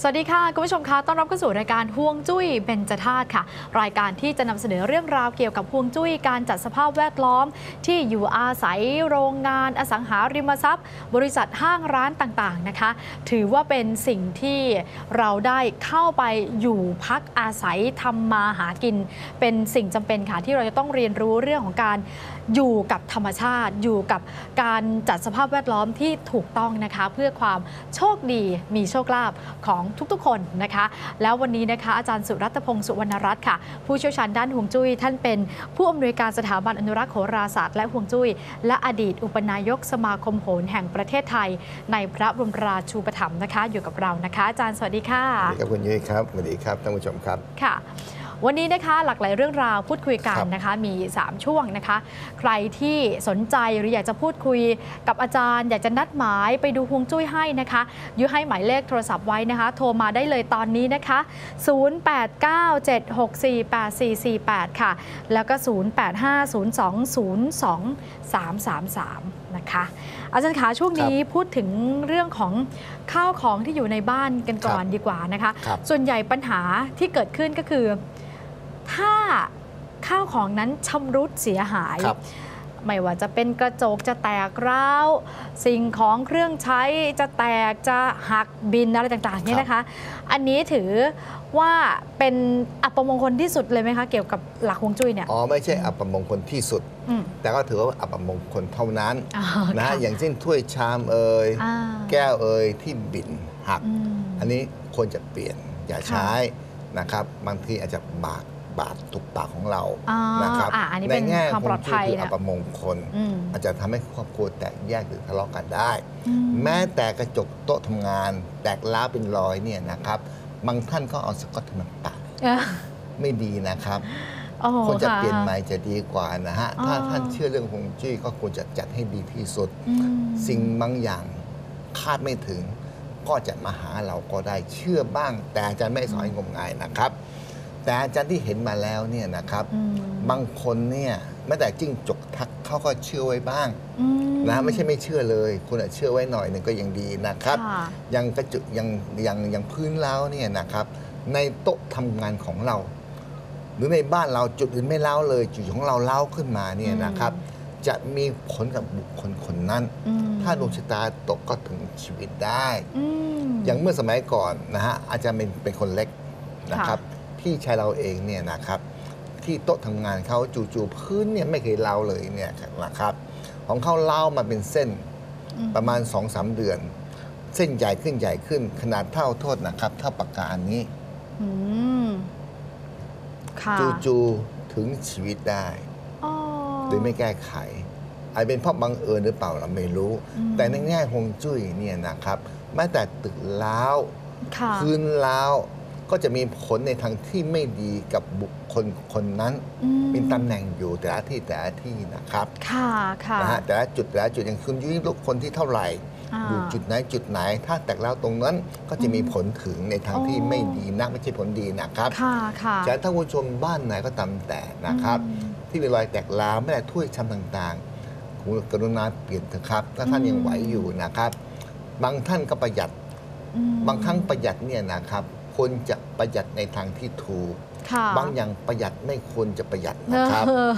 สวัสดีค่ะ คุณผู้ชมคะต้อนรับเข้าสู่รายการห่วงจุ้ยเบญจธาตุค่ะ รายการที่จะนำเสนอเรื่องราวเกี่ยวกับห่วงจุ้ยการจัดสภาพแวดล้อม ที่อยู่อาศัยโรงงาน อสังหาริมทรัพย์ บริษัทห้างร้านต่างๆนะคะ ถือว่าเป็นสิ่งที่เราได้เข้าไปอยู่พักอาศัยทำมาหากิน เป็นสิ่งจำเป็นค่ะที่เราจะต้องเรียนรู้เรื่องของการอยู่กับธรรมชาติ อยู่กับการจัดสภาพแวดล้อมที่ถูกต้องนะคะ เพื่อความโชคดีมีโชคลาภของทุกๆ คนนะคะ แล้ววันนี้นะคะอาจารย์สุรัตพงศ์สุวรรณรัตน์ค่ะ ผู้เชี่ยวชาญด้านห่วงจุ้ย ท่านเป็นผู้อำนวยการสถาบันอนุรักษ์โหราศาสตร์และห่วงจุ้ย และอดีตอุปนายกสมาคมโหรแห่งประเทศไทย ในพระบรมราชูปถัมภ์นะคะ อยู่กับเรานะคะ อาจารย์สวัสดีค่ะสวัสดีครับคุณยุ้ยครับสวัสดีครับท่านผู้ชมครับค่ะ วันนี้นะคะหลากหลายเรื่องราวพูดคุยกันครับนะคะมี 3 ช่วงนะคะ ใครที่สนใจหรืออยากจะพูดคุยกับอาจารย์ อยากจะนัดหมายไปดูฮวงจุ้ยให้นะคะยุให้หมายเลขโทรศัพท์ไว้นะคะ โทรมาได้เลยตอนนี้นะคะ 0897648448 ค่ะ แล้วก็ 0850202333 นะคะ อาจารย์คะช่วงนี้พูดถึงเรื่องของข้าวของที่อยู่ในบ้านกันก่อนดีกว่านะคะครับส่วนใหญ่ปัญหาที่เกิดขึ้นก็คือ ถ้าข้าวของนั้นชำรุดเสียหายครับไม่ว่าจะเป็นกระจกจะแตกร้าว สิ่งของเครื่องใช้จะแตกจะหักบินอะไรต่างๆเนี่ยนะคะ อันนี้ถือว่าเป็นอัปมงคลที่สุดเลยไหมคะ เกี่ยวกับหลักฮวงจุ้ยเนี่ยอ๋อไม่ใช่อัปมงคลที่สุดมแต่ก็ถือว่าอัปมงคลเท่านั้นอ๋อนะค่ะอย่างเช่นถ้วยชามเอ่ยอ่าแก้วเอ่ยที่บิ่นหักอืมอันนี้ควรจะเปลี่ยนอย่าค่ะใช้นะครับบางทีอาจจะบาด บาดตุกปากของเราอ๋อนะครับอะอันนี้ในเป็นแง่ความปลอดภัยคือเนี่อัยปมงคลอืมอาจจะทำให้ครอบครัวแตกแยกหรือทะเลาะกันได้อืมแม้แต่กระจกโต๊ะทำงาน แตกร้าวเป็นรอยเนี่ยนะครับบางท่านก็เอาสกอตเทปมาปะเออไม่ดีนะครับโอ้โหควรจะค่เปลี่ยนใหม่จะดีกว่านะฮะอ๋อถ้าท่านเชื่อเรื่องฮวงจุ้ยก็ควรจะจัดให้ดีที่สุดอืมสิ่งบางอย่างคาดไม่ถึง ก็จะมาหาเราก็ได้เชื่อบ้าง แต่อาจารย์ไม่สอนให้งมงายนะครับ แต่อาจารย์ที่เห็นมาแล้วเนี่ยนะครับอืมบางคนเนี่ยแม้แต่จิ้งจกทักเขาก็เชื่อไว้บ้างอืมนะไม่ใช่ไม่เชื่อเลย คุณอาจเชื่อไว้หน่อยหนึ่งก็ยังดีนะครับค่ะยังกระจุยังยังยังพื้นเล้าเนี่ยนะครับ ในโต๊ะทำงานของเรา หรือในบ้านเราจุดอื่นไม่เล้าเลย จุดของเราเล้าขึ้นมาเนี่ยนะครับ จะมีผลกับบุคคลคนนั้นอืมถ้าดวงชะตาตกก็ถึงชีวิตได้อืมอย่างเมื่อสมัยก่อนนะฮะอาจารย์เป็นเป็นคนเล็กนะครับค่ พี่ชายเราเองเนี่ยนะครับที่โต๊ะทำงานเขาจู่ๆพื้นเนี่ยไม่เคยเล้าเลยเนี่ยนะครับ ของเขาเล้ามาเป็นเส้นอืมประมาณ2อสเดือน เส้นใหญ่ขึ้นใหญ่ขึ้น ขนาดเท่าโทษนะครับ เท่าปากกาอันนี้อืมค่ะจู่ๆถึงชีวิตได้อ๋อโดยไม่แก้ไขอาจเป็นเพราะบังเอิญหรือเปล่าเราไม่รู้อืมแต่ในแง่ฮวงจุ้ยเนี่ยนะครับแม้แต่ตึกล้าวค่ะพื้นล้าว ก็จะมีผลในทางที่ไม่ดีกับบุคคลคนนั้นอืมมีตำแหน่งอยู่แต่ละที่แต่ละที่นะครับค่ะค่ะนะฮะแต่ละจุดแต่ละจุดอย่างคุณยุ้ยลูกคนที่เท่าไหร่อ่าอยู่จุดไหนจุดไหน ถ้าแตกแล้วตรงนั้นก็จะมีผลถึงในทางที่อ๋อไม่ดีนักไม่ใช่ผลดีนะครับค่ะค่ะฉะนั้นถ้าคุณผู้ชมบ้านไหนก็ตามแต่นะครับอืมที่มีรอยแตกร้าวไม่ได้ถ้วยชามต่างๆคุณกรุณาเปลี่ยนเถอะครับ ถ้าท่านอืมยังไหวอยู่นะครับ บางท่านก็ประหยัดอืมบางครั้งประหยัดเนี่ยนะครับ ควรจะประหยัดในทางที่ถูก ค่ะบางอย่างประหยัดไม่ควรจะประหยัดนะครับ เออ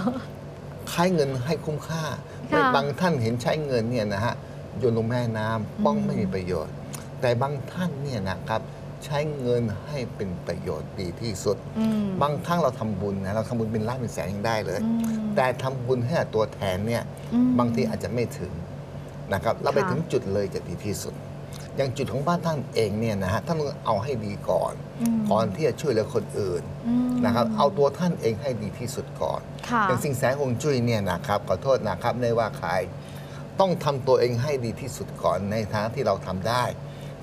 ใช้เงินให้คุ้มค่าค่ะไม่บางท่านเห็นใช้เงินเนี่ยนะฮะโยนลงแม่น้ำป้องอืมไม่มีประโยชน์ แต่บางท่านเนี่ยนะครับใช้เงินให้เป็นประโยชน์ดีที่สุด อืมบางครั้งเราทำบุญนะเราทำบุญเป็นล้านเป็นแสนยังได้เลย อืม แต่ทำบุญให้กับตัวแทนเนี่ยอืมบางทีอาจจะไม่ถึงนะครับเราไปค่ะ ถึงจุดเลยจะดีที่สุด อย่างจุดของบ้านท่านเองเนี่ยนะฮะท่านต้องเอาให้ดีก่อนมก่อนที่จะช่วยเหลือคนอื่นอืมนะครับเอาตัวท่านเองให้ดีที่สุดก่อนค่ะอย่างสิ่งแสงฮวงจุ้ยเนี่ยนะครับขอโทษนะครับไม่ว่าใครต้องทำตัวเองให้ดีที่สุดก่อนในทางที่เราทำได้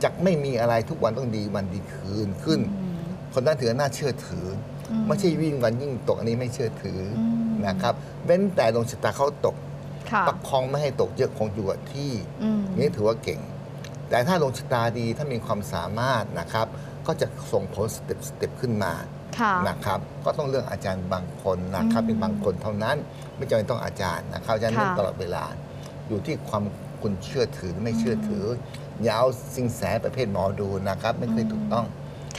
จะไม่มีอะไรทุกวันต้องดีวันดีคืนขึ้นอืมคนนั้นถือว่าน่าเชื่อถืออมไม่ใช่วิ่งวันยิ่งตกอันนี้ไม่เชื่อถืออมนะครับเว้นแต่ดวงชะตาเขาตกค่ะประคองไม่ให้ตกเยอะคงอยู่กับที่อืมนี่ถือว่าเก่ง แต่ถ้าดวงชะตาดีถ้ามีความสามารถนะครับ ก็จะส่งผลสเต็ปสเต็ปขึ้นมาค่ะ นะครับ ก็ต้องเลือกอาจารย์บางคนนะครับ อืมเป็นบางคนเท่านั้น ไม่จำเป็นต้องอาจารย์นะครับอาจารย์ค่ะ เลือกตลอดเวลา อยู่ที่ความคุณเชื่อถือหรือไม่เชื่อถืออย่าเอาสิ่งแสประเภทหมอดูนะครับ ไม่เคยถูกต้อง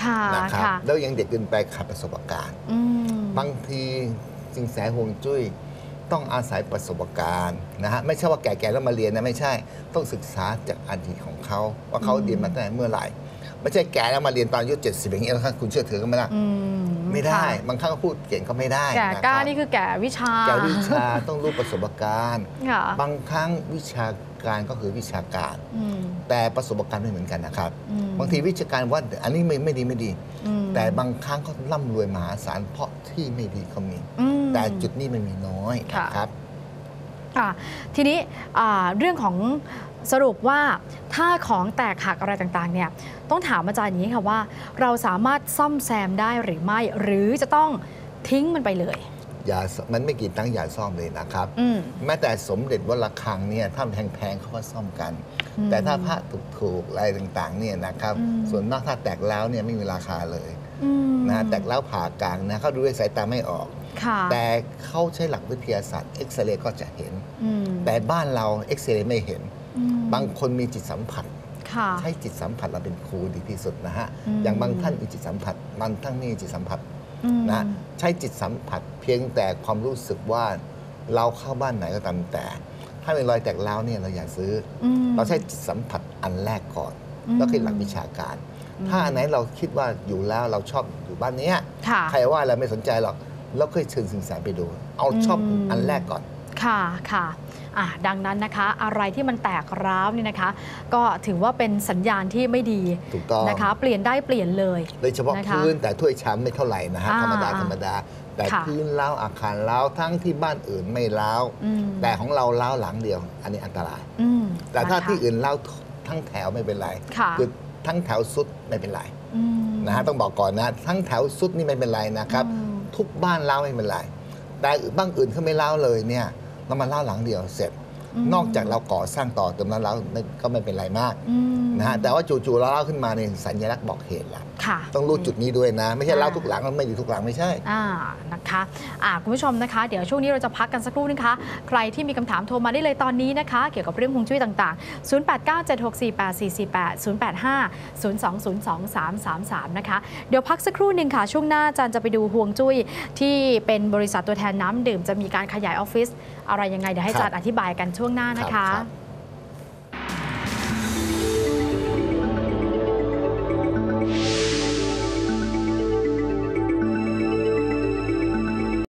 ค่ะนะครับ ค่ะแล้วยังเด็กเกินไปขาดประสบการณ์ อืม บางทีสิงแสห่วงจุ้ย ต้องอาศัยประสบการณ์นะฮะไม่ใช่ว่าแก่ๆแล้วมาเรียนนะไม่ใช่ ต้องศึกษาจากอดีตของเขา ว่าเขาอืมเรียนมาตั้งแต่เมื่อไหร่ ไม่ใช่แก่แล้วมาเรียนตอนอายุเจ็ดสิบอย่างเงี้ยแล้วคุณเชื่อถือกันไหมล่ะอืมไม่ได้ค่ะบางครั้งก็พูดเก่งก็ไม่ได้แก่ะกล้ารับนี่คือแก่วิชา แก่วิชาต้องรู้ประสบการณ์ค่ะบางครั้งวิชาการก็คือวิชาการอืมแต่ประสบการณ์ไม่เหมือนกันนะครับอืมบางทีวิชาการว่าอันนี้ไม่ไม่ดีไม่ดีอืม แต่บางครั้งก็ร่ำรวยมหาศาลเพราะที่ไม่ดีก็มี อืม แต่จุดนี้มันมีน้อยค่ะ นะครับ อะทีนี้อ่าเรื่องของสรุปว่าถ้าของแตกหักอะไรต่างๆเนี่ยต้องถามอาจารย์อย่างนี้ค่ะว่า เราสามารถซ่อมแซมได้หรือไม่ หรือจะต้องทิ้งมันไปเลย อย่ามันไม่กี่ตังค์อย่าซ่อมเลยนะครับ อืม แม้แต่สมเด็จวัดระฆังเนี่ยถ้าแพงๆเขาก็ซ่อมกัน อืมแต่ถ้าพระถูกๆอะไรต่างๆเนี่ยนะครับ อืม ส่วนมากถ้าแตกแล้วเนี่ยไม่มีราคาเลยอืม นะแตกแล้วผ่ากลางนะเขาดูด้วยสายตาไม่ออกค่ะแต่เขาใช้หลักวิทยาศาสตร์เอ็กซเรย์ก็จะเห็นอืมแต่บ้านเราเอ็กซเรย์ไม่เห็นอืมบางคนมีจิตสัมผัสค่ะใช้จิตสัมผัสเราเป็นครูดีที่สุดนะฮะอืมอย่างบางท่านมีจิตสัมผัสบางท่านนี่จิตสัมผัสอืมนะใช้จิตสัมผัสเพียงแต่ความรู้สึกว่าเราเข้าบ้านไหนก็ตามแต่ ถ้าเป็นรอยแตกร้าวเนี่ยเราอย่าซื้อออืมเราใช้จิตสัมผัสอันแรกก่อนอืมแล้วคือหลักวิชาการอืม ถ้าอันไหนเราคิดว่าอยู่แล้วเราชอบอยู่บ้านเนี้ยค่ะ ใครว่าอะไรไม่สนใจหรอกเราเคยเชิญสิงแสไปดู เอาชอบอืม อันแรกก่อน ค่ะค่ะอะ ดังนั้นนะคะ อะไรที่มันแตกร้าวเนี่ยนะคะ ก็ถือว่าเป็นสัญญาณที่ไม่ดีถูกต้อง นะคะ เปลี่ยนได้เปลี่ยนเลย โดยเฉพาะนะคะพื้นแต่ถ้วยชามไม่เท่าไหร่นะฮะอ่าธรรมดาธรรมดา แต่ค่ะ พื้นเล้าวอาคารเล้าวทั้งที่บ้านอื่นไม่เล้าวอืมแต่ของเราเล้าวหลังเดียว อันนี้อันตราย อืมแต่ถ้าะคะที่อื่นเล้าวทั้งแถวไม่เป็นไรค่ะอ ทั้งแถวสุดไม่เป็นไรอืมนะฮะต้องบอกก่อนนะ ทั้งแถวสุดนี่ไม่เป็นไรนะครับอืมทุกบ้านเล้าวไม่เป็นไรแต่บ้านอื่นเขาไม่เล้าวเลยเนี่ยเรามาเล้าวหลังเดียวเสร็จอืม นอกจากเราก่อสร้างต่อเติมแล้วเล้าวไม่ก็ไม่เป็นไรมากอืมนะฮะแต่ว่าจู่ๆเราเล้าวขึ้นมาเนี่ยสัญลักษณ์บอกเหตุละค่ะต้องรู้จุดนี้ด้วยนะ ไม่ใช่เล้าวอ่าทุกหลังแล้วไม่อยู่ทุกหลังไม่ใช่อ่านะคะอ่าคุณผู้ชมนะคะ เดี๋ยวช่วงนี้เราจะพักกันสักครู่นะคะ ใครที่มีคำถามโทรมาได้เลยตอนนี้นะคะ เกี่ยวกับเรื่องฮวงจุ้ยต่างๆ 0897648448 085 0202 333 นะคะ เดี๋ยวพักสักครู่หนึ่งค่ะ ช่วงหน้าอาจารย์จะไปดูฮวงจุ้ยที่เป็นบริษัทตัวแทนน้ำดื่มจะมีการขยายออฟฟิศอะไรยังไงเดี๋ยวให้อาจารย์อธิบายกันช่วงหน้านะคะ